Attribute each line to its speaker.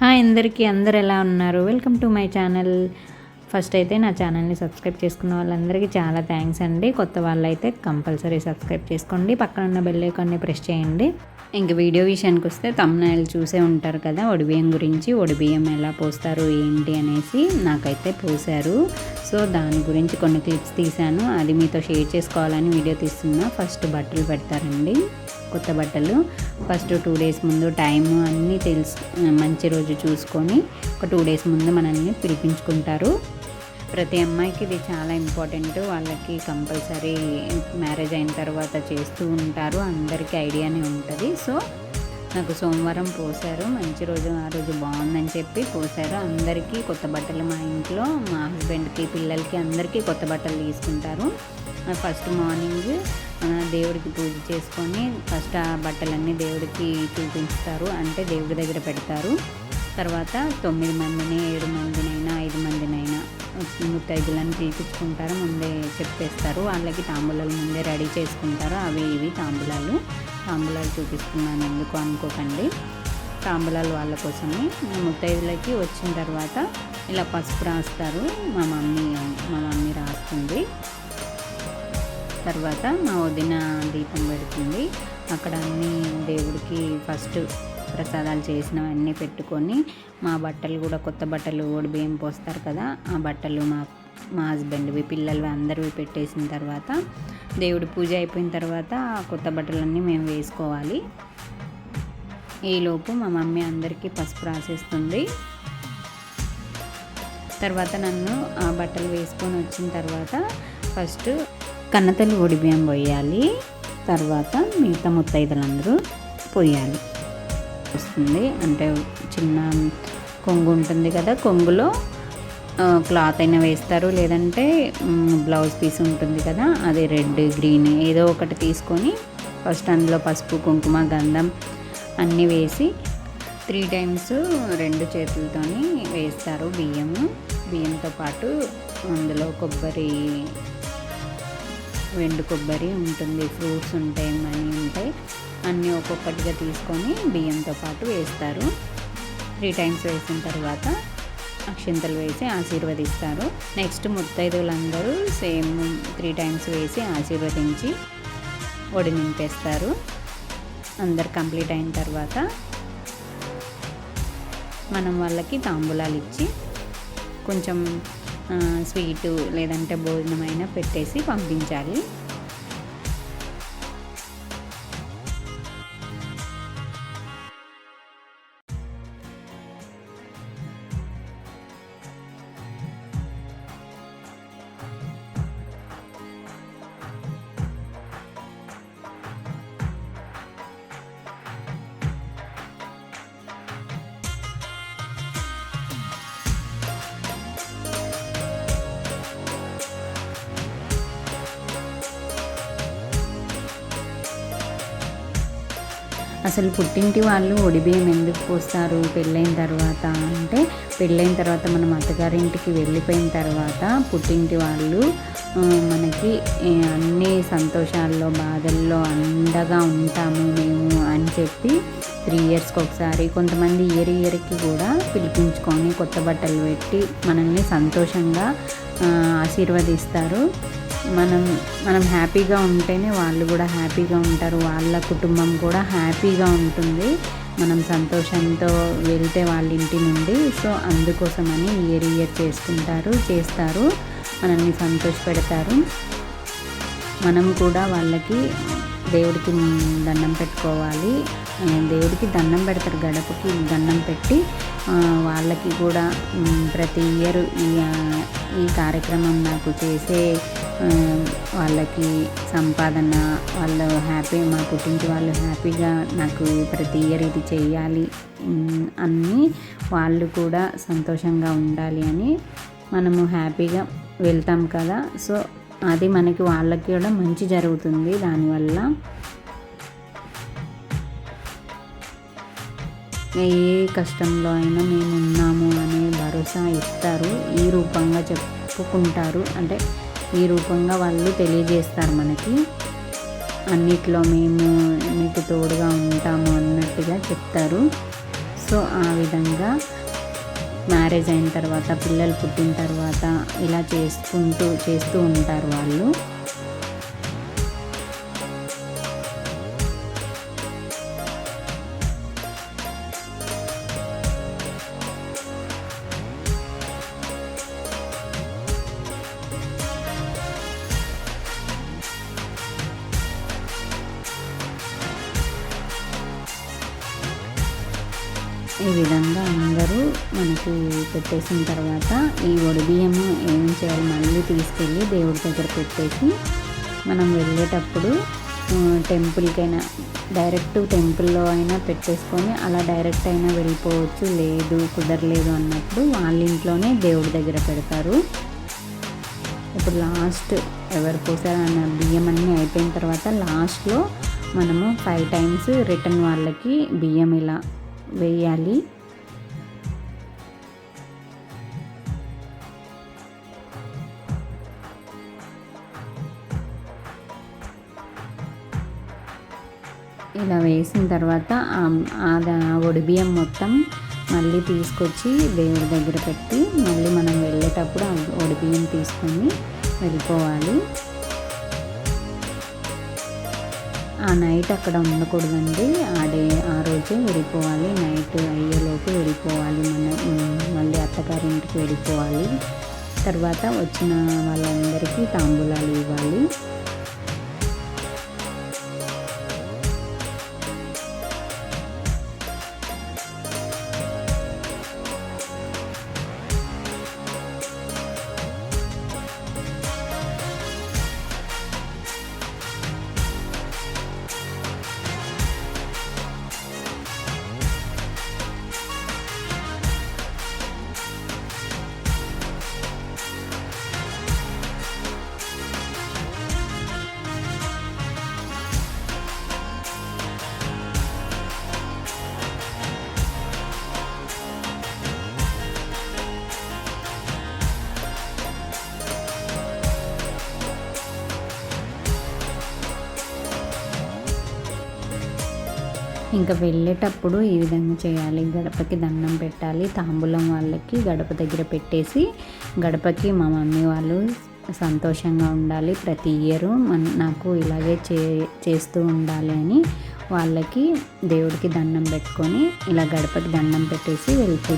Speaker 1: Hi అందరికీ అందరు ఎలా ఉన్నారు? Welcome to my channel. First అయితే నా ఛానల్ని సబ్స్క్రైబ్ చేసుకున్న వాళ్ళందరికీ చాలా థ్యాంక్స్ అండి. కొత్త వాళ్ళైతే కంపల్సరీ సబ్స్క్రైబ్ చేసుకోండి. పక్కన ఉన్న బెల్ ఐకాన్ని ప్రెస్ చేయండి. ఇంక వీడియో విషయానికి వస్తే తమ్నాయిల్ చూసే ఉంటారు కదా ఒడిబియ్యం గురించి ఒడిబియ్యం ఎలా పోస్తారు ఏంటి అనేసి నాకైతే పోసారు సో దాని గురించి కొన్ని క్లిప్స్ తీశాను. అది మీతో షేర్ చేసుకోవాలని వీడియో తీస్తున్నా. ఫస్ట్ బట్టలు పెడతారండి. కొత్త బట్టలు. ఫస్ట్ టూ డేస్ ముందు టైము అన్నీ తెలుసు. మంచి రోజు చూసుకొని ఒక టూ డేస్ ముందు మనల్ని పిలిపించుకుంటారు. ప్రతి అమ్మాయికి ఇది చాలా ఇంపార్టెంట్. వాళ్ళకి కంపల్సరీ మ్యారేజ్ అయిన తర్వాత చేస్తూ ఉంటారు. అందరికీ ఐడియానే ఉంటుంది. సో నాకు సోమవారం పోసారు మంచి రోజు ఆ రోజు బాగుందని చెప్పి పోసారు అందరికీ కొత్త బట్టలు మా ఇంట్లో మా హస్బెండ్కి పిల్లలకి అందరికీ కొత్త బట్టలు తీసుకుంటారు. ఫస్ట్ మార్నింగ్ దేవుడికి పూజ చేసుకొని ఫస్ట్ ఆ బట్టలన్నీ దేవుడికి చూపించుతారు. అంటే దేవుడి దగ్గర పెడతారు. తర్వాత తొమ్మిది మందిని ఏడు మందినైనా ఐదు మందినైనా ముత్తైదులను తీపించుకుంటారు ముందే చెప్పేస్తారు. వాళ్ళకి తాంబూలాలు ముందే రెడీ చేసుకుంటారు. అవి ఇవి తాంబూలాలు. తాంబూలాలు చూపిస్తున్నాను. ఎందుకు అనుకోకండి. తాంబూలాలు వాళ్ళ కోసమే. ముత్తైదులకి వచ్చిన తర్వాత ఇలా పసుపు రాస్తారు. మా మమ్మీ మా మమ్మీ రాస్తుంది. తర్వాత మా వదిన దీపం పెడుతుంది. అక్కడ అన్ని దేవుడికి ఫస్ట్ ప్రసాదాలు చేసినవన్నీ పెట్టుకొని మా బట్టలు కూడా కొత్త బట్టలు ఓడి బియ్యం పోస్తారు కదా ఆ బట్టలు మా మా హస్బెండ్వి పిల్లలవి అందరివి పెట్టేసిన తర్వాత దేవుడి పూజ అయిపోయిన తర్వాత ఆ కొత్త బట్టలన్నీ మేము వేసుకోవాలి. ఈలోపు మా మమ్మీ అందరికీ పసుపు రాసేస్తుంది. తర్వాత నన్ను ఆ బట్టలు వేసుకొని వచ్చిన తర్వాత ఫస్ట్ కన్నతల్లి ఒడిబియ్యం పోయాలి. తర్వాత మిగతా ముత్తైదులందరూ పోయాలి. వస్తుంది. అంటే చిన్న కొంగు ఉంటుంది కదా కొంగులో క్లాత్ అయినా వేస్తారు. లేదంటే బ్లౌజ్ పీస్ ఉంటుంది కదా అది రెడ్ గ్రీన్ ఏదో ఒకటి తీసుకొని ఫస్ట్ అందులో పసుపు కుంకుమ గంధం అన్నీ వేసి త్రీ టైమ్స్ రెండు చేతులతోని వేస్తారు. బియ్యము బియ్యంతో పాటు అందులో కొబ్బరి వెండు కొబ్బరి ఉంటుంది. ఫ్రూట్స్ ఉంటాయి మనీ ఉంటాయి. అన్నీ ఒక్కొక్కటిగా తీసుకొని బియ్యంతో పాటు వేస్తారు. త్రీ టైమ్స్ వేసిన తర్వాత అక్షింతలు వేసి ఆశీర్వదిస్తారు. నెక్స్ట్ ముత్తైదువులందరూ సేమ్ త్రీ టైమ్స్ వేసి ఆశీర్వదించి ఒడి నింపేస్తారు. అందరు కంప్లీట్ అయిన తర్వాత మనం వాళ్ళకి తాంబూలాలు ఇచ్చి కొంచెం స్వీటు లేదంటే భోజనమైనా పెట్టేసి పంపించాలి. అసలు పుట్టింటి వాళ్ళు ఒడిబియ్యం ఎందుకు పోస్తారు? పెళ్ళైన తర్వాత అంటే పెళ్ళైన తర్వాత మనం అత్తగారింటికి వెళ్ళిపోయిన తర్వాత పుట్టింటి వాళ్ళు మనకి అన్ని సంతోషాల్లో బాధల్లో అండగా ఉంటాము మేము అని చెప్పి త్రీ ఇయర్స్కి ఒకసారి కొంతమంది ఇయర్ ఇయర్కి కూడా పిలిపించుకొని కొత్త బట్టలు పెట్టి మనల్ని సంతోషంగా ఆశీర్వదిస్తారు. మనం మనం హ్యాపీగా ఉంటేనే వాళ్ళు కూడా హ్యాపీగా ఉంటారు. వాళ్ళ కుటుంబం కూడా హ్యాపీగా ఉంటుంది. మనం సంతోషంతో వెళ్తే వాళ్ళ ఇంటి నుండి. సో అందుకోసమని ఇయర్ ఇయర్ చేసుకుంటారు చేస్తారు. మనల్ని సంతోషపెడతారు. మనం కూడా వాళ్ళకి దేవుడికి దండం పెట్టుకోవాలి. దేవుడికి దండం పెడతారు గడపకి దండం పెట్టి వాళ్ళకి కూడా ప్రతి ఇయర్ ఈ ఈ కార్యక్రమం నాకు చేసే వాళ్ళకి సంపాదన వాళ్ళు హ్యాపీ మా పుట్టింటి వాళ్ళు హ్యాపీగా నాకు ప్రతి ఇయర్ ఇది చేయాలి అన్నీ వాళ్ళు కూడా సంతోషంగా ఉండాలి అని మనము హ్యాపీగా వెళ్తాం కదా. సో అది మనకి వాళ్ళకి కూడా మంచి జరుగుతుంది. దానివల్ల ఏ కష్టంలో అయినా మేము ఉన్నాము అనే భరోసా ఇస్తారు. ఈ రూపంగా చెప్పుకుంటారు. అంటే ఈ రూపంగా వాళ్ళు తెలియజేస్తారు మనకి. అన్నిట్లో మేము మీకు తోడుగా ఉంటాము అన్నట్టుగా చెప్తారు. సో ఆ విధంగా మ్యారేజ్ అయిన తర్వాత పిల్లలు పుట్టిన తర్వాత ఇలా చేసుకుంటూ చేస్తూ ఉంటారు వాళ్ళు. ఈ విధంగా అందరూ మనకి పెట్టేసిన తర్వాత ఈ బియ్యము ఏం చేయాలి? మళ్ళీ తీసుకెళ్ళి దేవుడి దగ్గర పెట్టేసి మనం వెళ్ళేటప్పుడు టెంపుల్కైనా డైరెక్ట్ టెంపుల్లో అయినా పెట్టేసుకొని అలా డైరెక్ట్ అయినా వెళ్ళిపోవచ్చు. లేదు కుదరలేదు అన్నప్పుడు వాళ్ళ ఇంట్లోనే దేవుడి దగ్గర పెడతారు. ఇప్పుడు లాస్ట్ ఎవరు పోసారు అన్న బియ్యం అన్నీ అయిపోయిన తర్వాత లాస్ట్లో మనము ఫైవ్ టైమ్స్ రిటర్న్ వాళ్ళకి బియ్యం ఇలా వేయాలి. ఇలా వేసిన తర్వాత ఆ బియ్యం మొత్తం మళ్ళీ తీసుకొచ్చి దేవుడి దగ్గర పెట్టి మళ్ళీ మనం వెళ్ళేటప్పుడు ఆ బియ్యం తీసుకొని వెళ్ళిపోవాలి. ఆ నైట్ అక్కడ ఉండకూడదండి. ఆ డే ఆ రోజు వెళ్ళిపోవాలి. నైట్ అయ్యేలోపు వెళ్ళిపోవాలి. మన మళ్ళీ అత్తగారింటికి వెళ్ళిపోవాలి. తర్వాత వచ్చిన వాళ్ళందరికీ తాంబూలాలు ఇవ్వాలి. ఇంకా వెళ్ళేటప్పుడు ఈ విధంగా చేయాలి. గడపకి దండం పెట్టాలి. తాంబూలం వాళ్ళకి గడప దగ్గర పెట్టేసి గడపకి మా మమ్మీ వాళ్ళు సంతోషంగా ఉండాలి. ప్రతి ఇయర్ నాకు ఇలాగే చే చేస్తూ ఉండాలి అని వాళ్ళకి దేవుడికి దండం పెట్టుకొని ఇలా గడపకి దండం పెట్టేసి వెళ్తూ